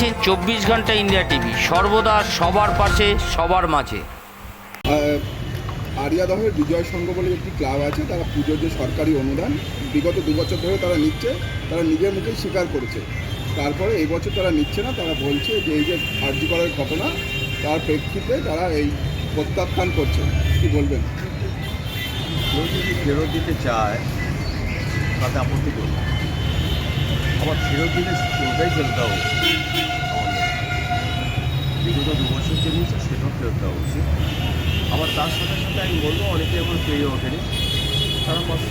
চব্বিশ ঘণ্টা India TV. সর্বদা সবার পাশে সবার মাঝে। আরিয়াদহের বিজয় সংঘ বলে একটি ক্লাব আছে তারা পুজোর যে সরকারি অনুদান বিগত দু বছর ধরে তারা নিচ্ছে তারা নিজের মুখেই স্বীকার করেছে। তারপরে এই বছর তারা নিচ্ছে না তারা বলছে যে এই যে আর্জি করার ঘটনা তার প্রেক্ষিতে তারা এই প্রত্যাখ্যান করছে। কি বলবেন? কেউ যদি ফেরত দিতে চায় তাতে আপত্তি করবে আবার ফেরত দিলে ফেরত দেওয়া উচিত বিগত দু বছর যে নিয়েছে সেটাও ফেরত দেওয়া উচিত আবার তার সাথে সাথে আমি বলব অনেকে এখন পেয়ে ওঠেনি তারা পাচ্ছে।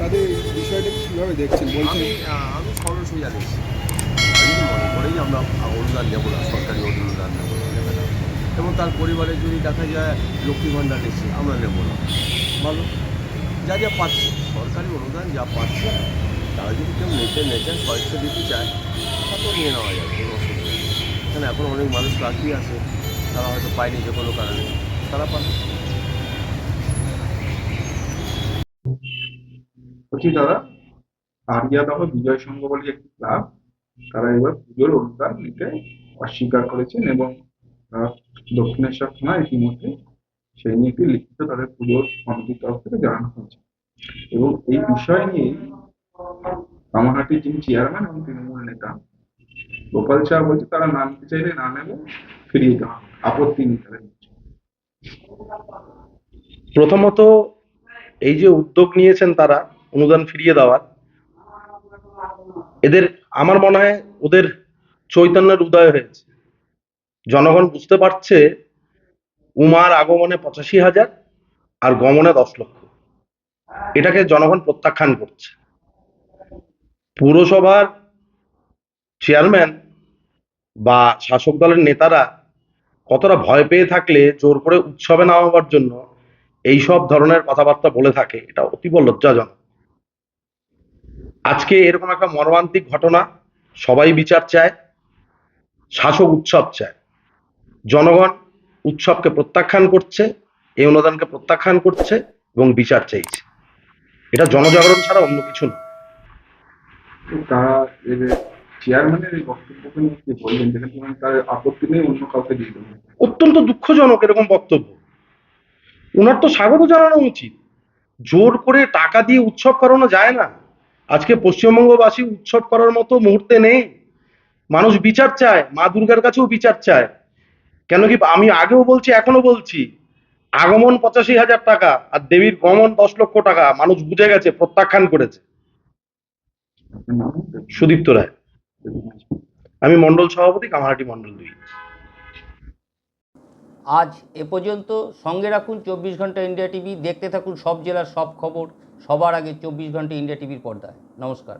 তাদের বিষয়টা কীভাবে দেখছেন? আমি আহ, আমি সরল সোজা দেখছি। আমি মনে করেই আমরা অনুদান নেব না সরকারি অনুদান নেব না এবং তার পরিবারে যদি দেখা যায় লক্ষ্মী ভাণ্ডার নিচ্ছে আমরা নেব না। ভালো? যা যা পাচ্ছে। সরকারি অনুদান যা পাচ্ছে, তারা যদি কেউ নেচে পয়সা দিতে চায় তাতেও নিয়ে নেওয়া যাবে, কোনো অসুবিধা নেই। এখানে এখন অনেক মানুষ বাকি আছে, তারা হয়তো পায়নি যে কোনো কারণে। তারা পাবে বলছি দাদা আরিয়াদহ বিজয় সংঘ বলে একটি ক্লাব, তারা এবার পুজোর অনুদান নিতে অস্বীকার করেছেন এবং দক্ষিণেশ্বর থানা ইতিমধ্যে সেই নিয়ে একটি লিখিত তাদের পুজোর কমিটির তরফ থেকে জানানো হয়েছে। এবং এই বিষয় নিয়ে কামারহাটির যিনি চেয়ারম্যান এবং তৃণমূল নেতা, গোপাল শাহ বলছে তারা না নিতে চাইলে না নেবে, ফিরিয়ে দেওয়া আপত্তি তাদের প্রথমত এই যে উদ্যোগ নিয়েছেন তারা, অনুদান ফিরিয়ে দেওয়ার, এদের আমার মনে হয় ওদের চৈতন্যের উদয় হয়েছে। জনগণ বুঝতে পারছে উমার আগমনে পঁচাশি হাজার আর গমনে দশ লক্ষ। এটাকে জনগণ প্রত্যাখ্যান করছে। পুরসভার চেয়ারম্যান বা শাসক দলের নেতারা কতটা ভয় পেয়ে থাকলে জোর করে উৎসবে নামাবার জন্য এই সব ধরনের কথাবার্তা বলে থাকে, এটা অতীব লজ্জাজনক। আজকে এরকম একটা মর্মান্তিক ঘটনা সবাই বিচার চায়, শাসক উৎসব চায়। জনগণ উৎসবকে প্রত্যাখ্যান করছে এই অনুদানকে প্রত্যাখ্যান করছে এবং বিচার চাইছে। এটা জনজাগরণ ছাড়া অন্য কিছু না। তারা চেয়ারম্যানের এই বক্তব্যকে কি বললেন? যেখানে তার আপত্তি নেই অন্য কাউকে দিয়ে দেবেন। অত্যন্ত দুঃখজনক এরকম বক্তব্য। ওনার তো স্বাগত জানানো উচিত। জোর করে টাকা দিয়ে উৎসব করানো যায় না। আজকে পশ্চিমবঙ্গবাসী উৎসব করার মতো মুহূর্তে নেই। মানুষ বিচার চায় মা দুর্গার কাছেও বিচার চায়। কেন কি আমি আগেও বলছি এখনও বলছি? আগমন পঁচাশি হাজার টাকা আর দেবীর গমন দশ লক্ষ টাকা, মানুষ বুঝে গেছে, প্রত্যাখ্যান করেছে। সুদীপ্ত রায়। আমি মন্ডল সভাপতি, কামারহাটি মন্ডল দুই। আজ এ পর্যন্ত সঙ্গে রাখুন চব্বিশ ঘণ্টা ইন্ডিয়া টিভি, দেখতে থাকুন সব জেলার সব খবর, সবার আগে চব্বিশ ঘণ্টা ইন্ডিয়া টিভির পর্দায়। নমস্কার।